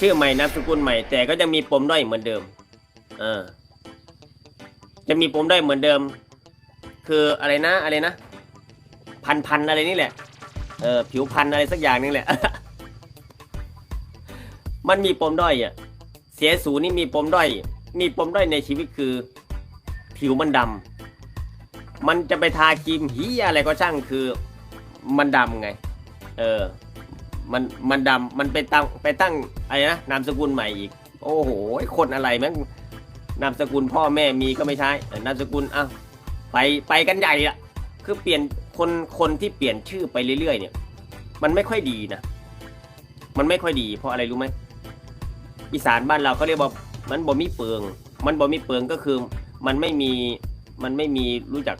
ชื่อใหม่นามสกุลใหม่ แต่ก็ยังมีปมด้อยเหมือนเดิม เออ จะมีปมด้อยเหมือนเดิม คืออะไรนะ อะไรนะ พันพันอะไรนี่แหละ เออ ผิวพันอะไรสักอย่างนึงแหละ มันมีปมด้อยอะ เสียสูนี่มีปมด้อย มีปมด้อยในชีวิตคือ ผิวมันดำมันจะไปทาครีมหีอะไรก็ช่างคือ มันดำไง เออ มันมันดำมันไปตั้งไปตั้งอะไรนะนามสกุลใหม่อีก โอ้โหคนอะไรแม่งนามสกุลพ่อแม่มีก็ไม่ใช่นามสกุลอ้าวไปไปกันใหญ่อะคือเปลี่ยนคนคนที่เปลี่ยนชื่อไปเรื่อยๆ เนี่ย มันไม่ค่อยดีนะมันไม่ค่อยดี เพราะอะไรรู้ไหมอีสานบ้านเราเขาเรียกว่ามันบ่มีเปลือง มันบ่มีเปลืองก็คือ มันไม่มีมันไม่มีรู้จัก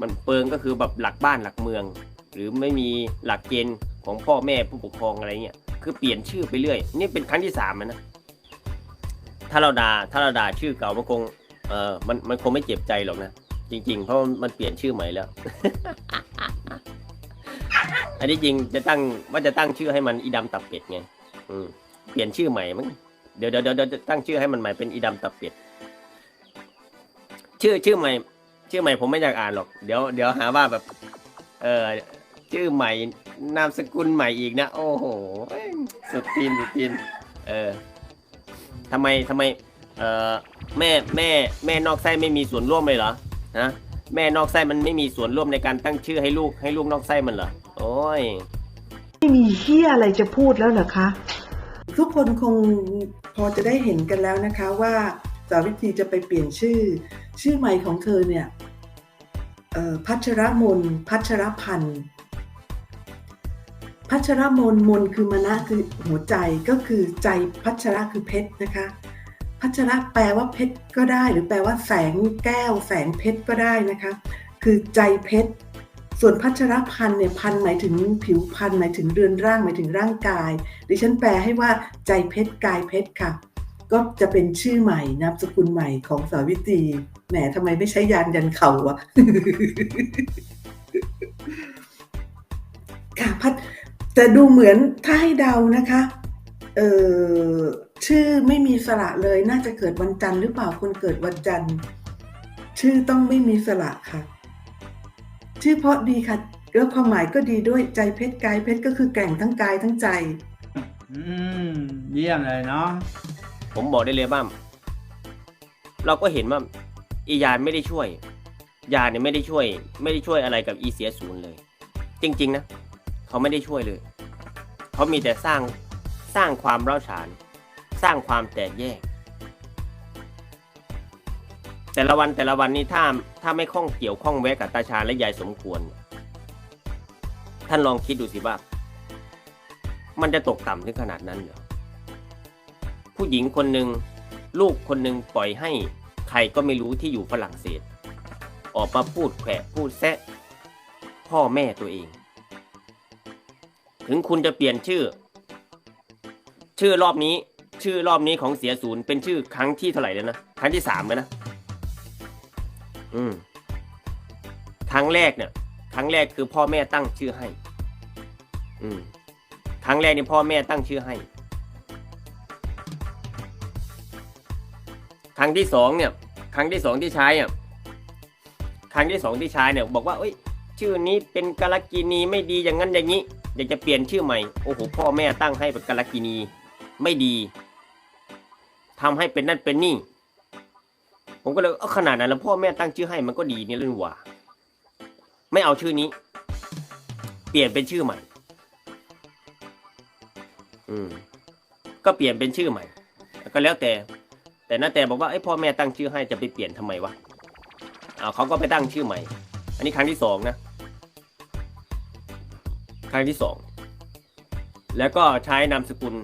มันเปลืองก็คือแบบหลักบ้านหลักเมือง หรือไม่มีหลักเกณฑ์ ของพ่อแม่ผู้ปกครองอะไรเงี้ยคือเปลี่ยนชื่อไปเรื่อย นี่เป็นครั้งที่สามแล้วนะถ้าเราด่าถ้าเราด่าชื่อเก่ามันคงเออมันมันคงไม่เจ็บใจหรอกนะจริง ๆ เพราะมันเปลี่ยนชื่อใหม่แล้ว อันนี้จริงจะตั้งว่าจะตั้งชื่อให้มันอีดำตับเป็ดไงอืมเปลี่ยนชื่อใหม่มั้งเดี๋ยวเดี๋ยวเดี๋ยวเดี๋ยวจะตั้งชื่อให้มันใหม่เป็นอีดำตับเป็ดชื่อชื่อใหม่ ชื่อใหม่ผมไม่อยากอ่านหรอก เดี๋ยวเดี๋ยวหาว่าแบบ เออ ชื่อใหม่นามสกุลใหม่อีกนะ โอ้โหสุดตีนสุดตีนเออทำไมทำไมเออแม่แม่แม่นอกไส้ไม่มีส่วนร่วมเลยเหรอฮะแม่นอกไส้มันไม่มีส่วนร่วมในการตั้งชื่อให้ลูกให้ลูกนอกไส้มันเหรอโอ้ยไม่มีเฮียอะไรจะพูดแล้วเหรอคะ ทุกคนคงพอจะได้เห็นกันแล้วนะคะว่าสาวิตรีจะไปเปลี่ยนชื่อ ชื่อใหม่ของเธอเนี่ยเอ่อพัชรมนพัชรพันธ์ พัชรมนมนคือมณะคือหัวใจก็คือใจพัชระคือเพชรนะคะ พัชระแปลว่าเพชรก็ได้ หรือแปลว่าแสงแก้ว แสงเพชรก็ได้นะคะ คือใจเพชรส่วนพัชรพันเนี่ยพันหมายถึงผิวพันหมายถึงเรือนร่างหมายถึงร่างกาย ดิฉันแปลให้ว่าใจเพชรกายเพชรค่ะ ก็จะเป็นชื่อใหม่นามสกุลใหม่ของสาวิตรีแหมทำไมไม่ใช้ยานยันเข่าวะค่ะพัด แต่ดูเหมือนถ้าให้เดานะคะเออชื่อไม่มีสระเลยน่าจะเกิดวันจันทร์หรือเปล่าคนเกิดวันจันทร์ ชื่อต้องไม่มีสระค่ะ ชื่อเพราะดีค่ะแล้วความหมายก็ดีด้วยใจเพชรกายเพชรก็คือแกร่งทั้งกายทั้งใจ อืมเยี่ยมเลยเนาะผมบอกได้เลยว่าเราก็เห็นว่าอียานไม่ได้ช่วย ยานเนี่ยไม่ได้ช่วย ไม่ได้ช่วยอะไรกับอีเสียศูนย์เลย จริง ๆ นะ เขาไม่ได้ช่วยเลย เขามีแต่สร้างสร้างความร้าวฉาน สร้างความแตกแยก แต่ละวันแต่ละวันนี้ถ้าถ้าไม่ข้องเกี่ยวข้องแวะกับตาชาและยายสมควร ท่านลองคิดดูสิว่า มันจะตกต่ำถึงขนาดนั้นเหรอผู้หญิงคนหนึ่งลูกคนหนึ่งปล่อยให้ใครก็ไม่รู้ที่อยู่ฝรั่งเศส ออกมาพูดแขวะพูดแซะพ่อแม่ตัวเอง ถึงคุณจะเปลี่ยนชื่อ ชื่อรอบนี้ ชื่อรอบนี้ของเสียศูนย์เป็นชื่อครั้งที่เท่าไหร่แล้วนะครั้งที่สามแล้วนะอืมครั้งแรกเนี่ย ครั้งแรกคือพ่อแม่ตั้งชื่อให้ อืมครั้งแรกนี่พ่อแม่ตั้งชื่อให้ ครั้งที่สองเนี่ย ครั้งที่สองที่ใช้อะครั้งที่สองที่ใช้เนี่ย บอกว่าเอ้ย ชื่อนี้เป็นกาลกินีไม่ดีอย่างนั้นอย่างนี้ อยากจะเปลี่ยนชื่อใหม่ โอ้โห พ่อแม่ตั้งให้เป็นกาลกินี ไม่ดีทำให้เป็นนั่นเป็นนี่ ผมก็เลยเออขนาดนั้นแล้วพ่อแม่ตั้งชื่อให้มันก็ดีนี่เรื่องว่า ไม่เอาชื่อนี้ เปลี่ยนเป็นชื่อใหม่ อืม ก็เปลี่ยนเป็นชื่อใหม่ ก็แล้วแต่ แต่นาแต่บอกว่าไอ้พ่อแม่ตั้งชื่อให้จะไปเปลี่ยนทำไมวะเอาเขาก็ไปตั้งชื่อใหม่ อันนี้ครั้งที่สองนะ ครั้งที่สองแล้วก็ใช้นามสกุล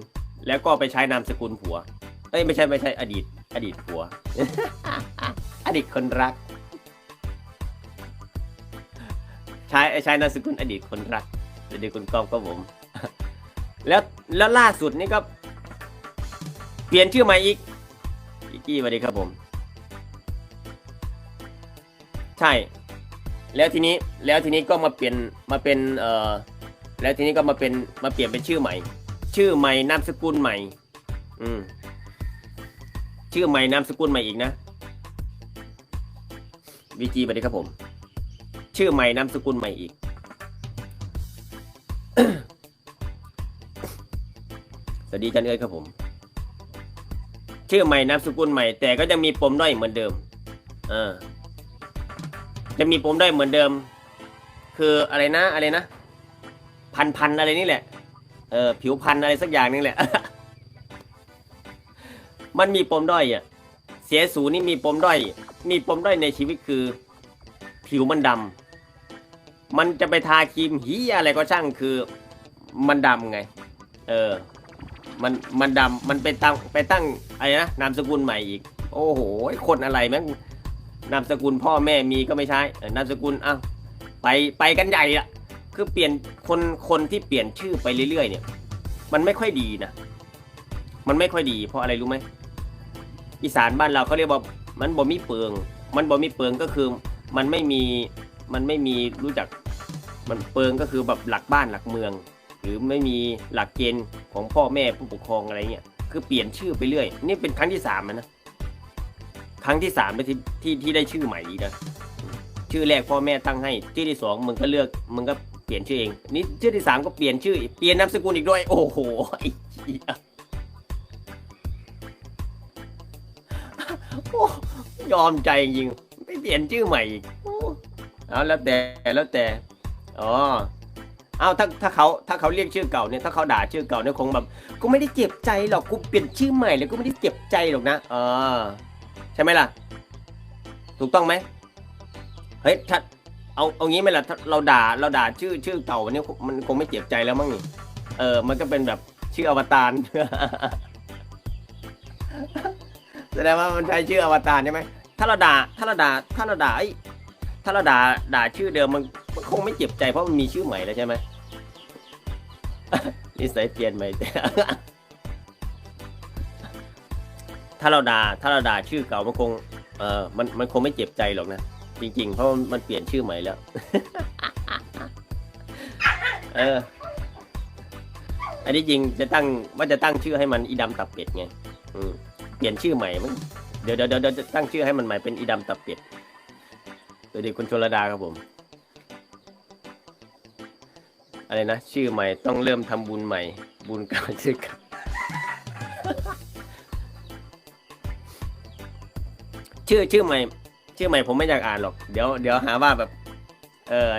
แล้วก็ไปใช้นามสกุลผัว เอ้ยไม่ใช่ไม่ใช่อดีต อดีตผัว อดีตคนรัก ใช้ใช้นามสกุลอดีตคนรักอดีตคุณกอบก็ผม แล้วแล้วล่าสุดนี่ก็ เปลี่ยนชื่อใหม่อีกอีกกี้สวัสดีครับผม ใช่ แล้วทีนี้แล้วทีนี้ก็มาเปลี่ยนมาเป็นเอ่อ แล้วทีนี้ก็มาเป็นมาเปลี่ยนเป็นชื่อใหม่ ชื่อใหม่นามสกุลใหม่ อืมชื่อใหม่นามสกุลใหม่อีกนะวีจีไปดีครับผม ชื่อใหม่นามสกุลใหม่อีก สวัสดีจันเอ้ยครับผม ชื่อใหม่นามสกุลใหม่ แต่ก็ยังมีปมด้อยเหมือนเดิมเออจะมีปมด้อยเหมือนเดิม คืออะไรนะอะไรนะ พันพันอะไรนี่แหละ เออผิวพันอะไรสักอย่างนึงแหละ มันมีปมด้อยอะ เสียสูนี่มีปมด้อย มีปมด้อยในชีวิตคือ ผิวมันดำมันจะไปทาครีมหีอะไรก็ช่างคือมันดำไง เออ มันมันดำมันไปตั้งไปตั้งอะไรนะนามสกุลใหม่อีก โอ้โหคนอะไรแม่งนามสกุลพ่อแม่มีก็ไม่ใช่นามสกุลอ้าวไปไปกันใหญ่อะ คือเปลี่ยนคนคนที่เปลี่ยนชื่อไปเรื่อยๆ เนี่ย มันไม่ค่อยดีนะ มันไม่ค่อยดี เพราะอะไรรู้ไหมอีสานบ้านเราเขาเรียกว่ามันบ่มีเปลือง มันบ่มีเปลืองก็คือ มันไม่มีมันไม่มีรู้จักมันเปลืองก็คือแบบหลักบ้านหลักเมือง หรือไม่มีหลักเกณฑ์ของพ่อแม่ผู้ปกครองอะไรเงี้ยคือเปลี่ยนชื่อไปเรื่อย นี่เป็นครั้งที่สามแล้วนะครั้งที่สามที่ที่ที่ได้ชื่อใหม่นะชื่อแรกพ่อแม่ตั้งให้ ชื่อที่สองมึงก็เลือกมึงก็ ลี่ยนชื่อเอง นี่ชื่อที่สามก็เปลี่ยนชื่อ เปลี่ยนนามสกุลอีกด้วย โอ้โหไอ้เหี้ยโอ้ยอมใจจริงไม่เปลี่ยนชื่อใหม่อีกเอาแล้วแต่แล้วแต่อ๋อเอาถ้าถ้าเขาถ้าเขาเรียกชื่อเก่าเนี่ยถ้าเขาด่าชื่อเก่าเนี่ยคงแบบกูไม่ได้เจ็บใจหรอกกูเปลี่ยนชื่อใหม่เลยกูไม่ได้เจ็บใจหรอกนะเออใช่ไหมล่ะ ถูกต้องไหมเฮ้ยถ้า เอาเอางี้ไหมล่ะถ้าเราด่าเราด่าชื่อชื่อเก่าเนี่ยมันคงไม่เจ็บใจแล้วมั้งนี่เออ มันก็เป็นแบบชื่ออวตาร แสดงว่ามันใช้ชื่ออวตารใช่ไหมถ้าเราด่าถ้าเราด่าถ้าเราด่าไอ้ถ้าเราด่าด่าชื่อเดิมมันมันคงไม่เจ็บใจเพราะมันมีชื่อใหม่แล้วใช่ไหมนิสัยเปลี่ยนใหม่แต่ถ้าเราด่าถ้าเราด่าชื่อเก่ามันคงเออมันมันคงไม่เจ็บใจหรอกนะ จริงๆ เพราะมันเปลี่ยนชื่อใหม่แล้ว เออ อันนี้จริงจะตั้งว่าจะตั้งชื่อให้มันอีดำตับเป็ดไงอืมเปลี่ยนชื่อใหม่มั้งเดี๋ยวเดี๋ยวเดี๋ยวเดี๋ยวจะตั้งชื่อให้มันใหม่เป็นอีดำตับเป็ดสวัสดีคุณชลดาครับผม อะไรนะชื่อใหม่ต้องเริ่มทำบุญใหม่ บุญเก่าชื่อเก่าชื่อชื่อใหม่ ชื่อใหม่ผมไม่อยากอ่านหรอก เดี๋ยวเดี๋ยวหาว่าแบบ เออ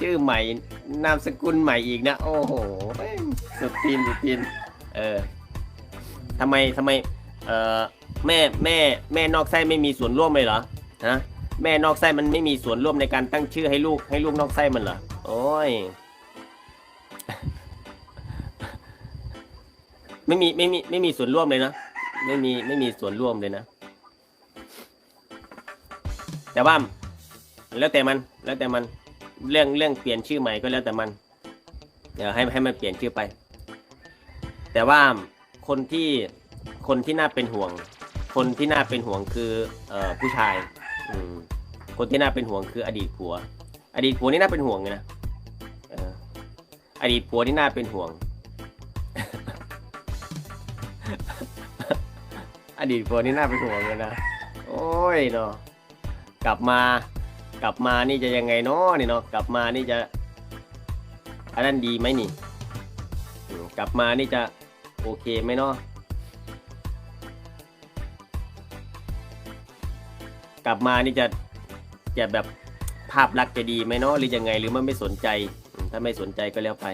ชื่อใหม่นามสกุลใหม่อีกนะ โอ้โหสุดตีนสุดตีนเออทำไมทำไมเออแม่แม่แม่นอกไส้ไม่มีส่วนร่วมเลยเหรอฮะแม่นอกไส้มันไม่มีส่วนร่วมในการตั้งชื่อให้ลูกให้ลูกนอกไส้มันเหรอโอ้ยไม่มีไม่มีไม่มีส่วนร่วมเลยนะ ไม่มีไม่มีส่วนร่วมเลยนะ แต่ว่าแล้วแต่มันแล้วแต่มันเรื่องเรื่องเปลี่ยนชื่อใหม่ก็แล้วแต่มัน เดี๋ยวให้ให้มันเปลี่ยนชื่อไป แต่ว่าคนที่คนที่น่าเป็นห่วง คนที่น่าเป็นห่วงคือเอ่อผู้ชายอืมคนที่น่าเป็นห่วงคืออดีตผัว อดีตผัวนี่น่าเป็นห่วงเลยนะออดีตผัวนี่น่าเป็นห่วง อดีตผัวนี่น่าเป็นห่วงเลยนะ โอ้ยเนาะ กลับมา กลับมานี่จะยังไงเนาะนี่เนาะกลับมานี่จะอันนั้นดีไหมนี่กลับมานี่จะโอเคไหมเนาะกลับมานี่จะจะแบบภาพลักษณ์จะดีไหมเนาะหรือยังไงหรือมันไม่สนใจ ถ้าไม่สนใจก็แล้วไป